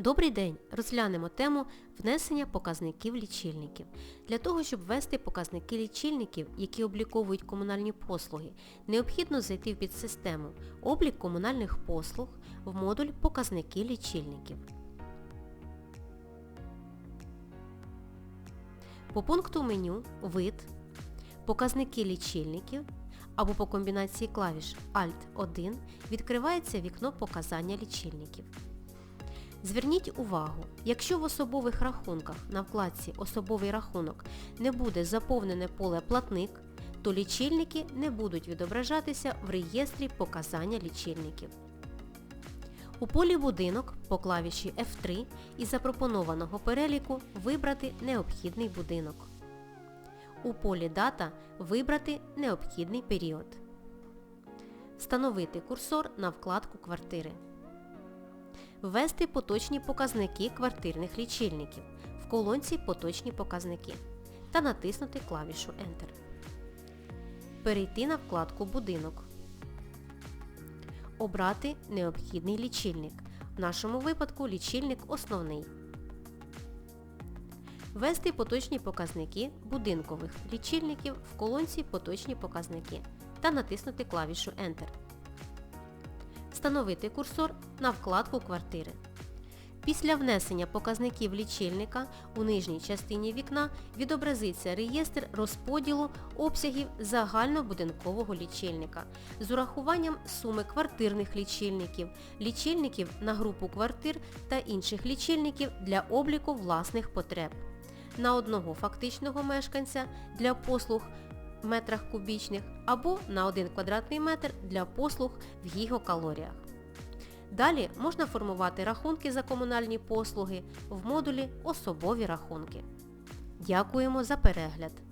Добрий день! Розглянемо тему внесення показників лічильників. Для того, щоб ввести показники лічильників, які обліковують комунальні послуги, необхідно зайти в підсистему Облік комунальних послуг в модуль Показники лічильників. По пункту меню Вид, Показники лічильників або по комбінації клавіш Alt-1 відкривається вікно Показання лічильників. Зверніть увагу, якщо в особових рахунках на вкладці Особовий рахунок не буде заповнене поле Платник, то лічильники не будуть відображатися в реєстрі показання лічильників. У полі Будинок по клавіші F3 із запропонованого переліку вибрати необхідний будинок. У полі Дата вибрати необхідний період. Встановити курсор на вкладку Квартири. Ввести поточні показники квартирних лічильників в колонці Поточні показники та натиснути клавішу Enter. Перейти на вкладку Будинок. Обрати необхідний лічильник. В нашому випадку лічильник основний. Ввести поточні показники будинкових лічильників в колонці Поточні показники та натиснути клавішу Enter. Встановити курсор на вкладку Квартири. Після внесення показників лічильника у нижній частині вікна відобразиться реєстр розподілу обсягів загальнобудинкового лічильника з урахуванням суми квартирних лічильників, лічильників на групу квартир та інших лічильників для обліку власних потреб. На одного фактичного мешканця для послуг метрах кубічних або на 1 квадратний метр для послуг в гігокалоріях. Далі можна формувати рахунки за комунальні послуги в модулі Особові рахунки. Дякуємо за перегляд!